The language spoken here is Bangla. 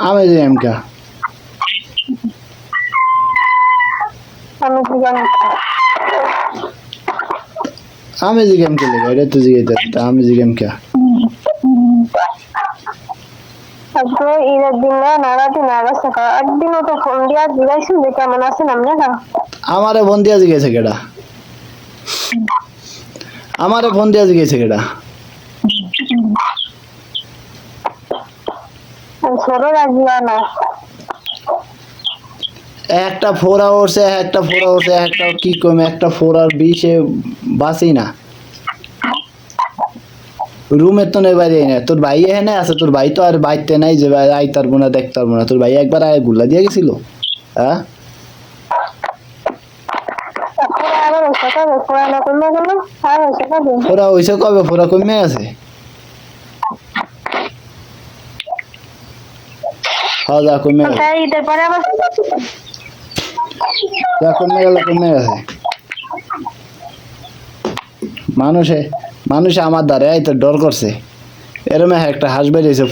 আমি যে এমকা আমি যে গেম খেলে এটা তো আমি যে গেম কে। আজকে ঈদের দিন না নারাতে নারাজ থাকা একদিনও তো ফোন দিয়া জিজ্ঞাসা যে কেমন আছেন আপনারা? আমারে ফোন দিয়া জিগেছে কেডা? আমারে ফোন দিয়া জিগেছে কেডা? ছোট রাজিয়া না। একটা ফোর আওয়ার্সে একটা ফোর আওয়ার্সে একটা কি কমে একটা ফোর আর বিশে বাসি না। রুমের তো নেই বাইরে না তোর ভাই এখানে আছে তোর ভাই তো আর বাইতে নাই যে ভাই আই তারবো না দেখ পারব না তোর ভাই একবার আয় গুল্লা দিয়ে গেছিল। হ্যাঁ? ফোরা হইছে কবে ফোরা কমে আছে? হ্যাঁ যা কমে গেছে। ঈদের পরে আবার যা কমে গেল কমে গেছে। মানুষে মানুষে আমার দ্বারে এই তো ডর করছে। এরমে একটা হাঁস বেরিয়েছে।